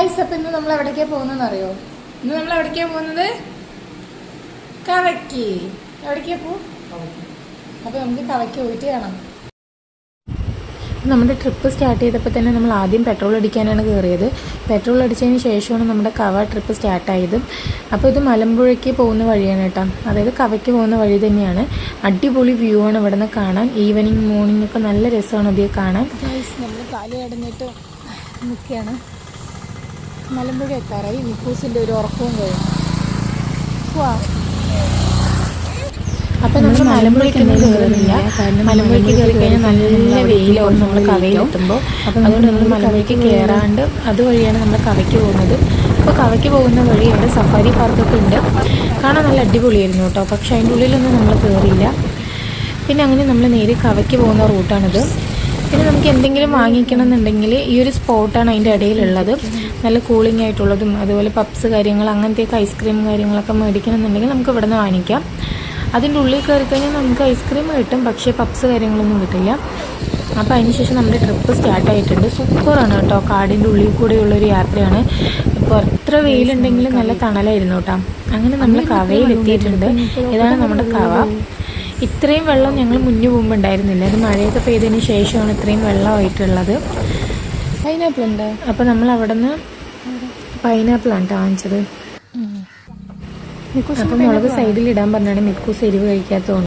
Guys അപ്പം ഇന്ന് നമ്മൾ എവിടേക്കാ പോകുന്നതെന്ന് അറിയോ ഇന്ന് നമ്മൾ എവിടേക്കാ പോകുന്നത്? കവയ്ക്ക്. എവിടേക്കാ പോ? അപ്പൊ നമുക്ക് കവയ്ക്ക് പോയിട്ട് കാണാം. നമ്മുടെ ട്രിപ്പ് സ്റ്റാർട്ട് ചെയ്തപ്പോൾ തന്നെ നമ്മൾ ആദ്യം പെട്രോൾ അടിക്കാനാണ് കയറിയത്. പെട്രോൾ അടിച്ചതിന് ശേഷമാണ് നമ്മുടെ കവ ട്രിപ്പ് സ്റ്റാർട്ടായത്. അപ്പോൾ ഇത് മലമ്പുഴയ്ക്ക് പോകുന്ന വഴിയാണ് കേട്ടോ. അതായത് കവയ്ക്ക് പോകുന്ന വഴി തന്നെയാണ്. അടിപൊളി വ്യൂ ആണ് ഇവിടെ നിന്ന് കാണാൻ. ഈവനിങ് മോർണിംഗ് ഒക്കെ നല്ല രസമാണ് ഇത് കാണാൻ. നമ്മൾ കാലി അടഞ്ഞിട്ട് നിൽക്കുകയാണ്. മലമ്പുഴ എത്താറായി. നിക്കൂസിന്റെ ഒരു ഉറക്കവും കഴിഞ്ഞു. വാ അപ്പൊ നമ്മൾ മലമ്പുഴയ്ക്കൊന്നും കയറുന്നില്ല മലമ്പുഴയ്ക്ക് കയറി കഴിഞ്ഞാൽ നല്ല വെയിലാണ് നമ്മൾ കവയിലെത്തുമ്പോൾ അതുകൊണ്ട് നമ്മൾ മലമ്പുഴയ്ക്ക് കയറാണ്ട് അതുവഴിയാണ് നമ്മൾ കവയ്ക്ക് പോകുന്നത്. അപ്പോൾ കവയ്ക്ക് പോകുന്ന വഴി അവിടെ സഫാരി പാർക്കൊക്കെ ഉണ്ട്. കാണാൻ നല്ല അടിപൊളിയായിരുന്നു കേട്ടോ. പക്ഷെ അതിന്റെ ഉള്ളിലൊന്നും നമ്മൾ കയറിയില്ല പിന്നെ അങ്ങനെ നമ്മൾ നേരെ കവയ്ക്ക് പോകുന്ന റൂട്ടാണിത്. പിന്നെ നമുക്ക് എന്തെങ്കിലും വാങ്ങിക്കണം എന്നുണ്ടെങ്കിൽ ഈ ഒരു സ്പോട്ടാണ് അതിന്റെ ഇടയിലുള്ളത്. നല്ല കൂളിംഗ് ആയിട്ടുള്ളതും അതുപോലെ പപ്സ് കാര്യങ്ങൾ അങ്ങനത്തെയൊക്കെ ഐസ്ക്രീം കാര്യങ്ങളൊക്കെ മേടിക്കണം എന്നുണ്ടെങ്കിൽ നമുക്ക് ഇവിടെ നിന്ന് വാങ്ങിക്കാം. അതിന്റെ ഉള്ളിൽ കയറി കഴിഞ്ഞാൽ നമുക്ക് ഐസ്ക്രീം കിട്ടും പക്ഷേ പപ്സ് കാര്യങ്ങളൊന്നും കിട്ടില്ല. അപ്പോൾ അതിനുശേഷം നമ്മുടെ ട്രിപ്പ് സ്റ്റാർട്ട് ആയിട്ടുണ്ട്. സൂപ്പറാണ് കേട്ടോ. കാടിന്റെ ഉള്ളിൽ കൂടെയുള്ളൊരു യാത്രയാണ്. ഇപ്പോൾ എത്ര വെയിലുണ്ടെങ്കിലും നല്ല തണലായിരുന്നു കേട്ടോ. അങ്ങനെ നമ്മൾ കവയിൽ എത്തിയിട്ടുണ്ട് ഇതാണ് നമ്മുടെ കവ. ഇത്രയും വെള്ളം ഞങ്ങൾ മുന്നു പോകുമ്പോൾ ഉണ്ടായിരുന്നില്ല. അത് മഴയൊക്കെ പെയ്തതിന് ശേഷമാണ് ഇത്രയും വെള്ളമായിട്ടുള്ളത്. പൈനാപ്പിൾ ഉണ്ട്. അപ്പോൾ നമ്മൾ അവിടെ നിന്ന് പൈനാപ്പിളാണ് കേട്ടോ വാങ്ങിച്ചത് അപ്പം മുളക് സൈഡിൽ ഇടാൻ പറഞ്ഞാണ് മിക്കൂസ് എരിവ് കഴിക്കാത്തതുകൊണ്ട്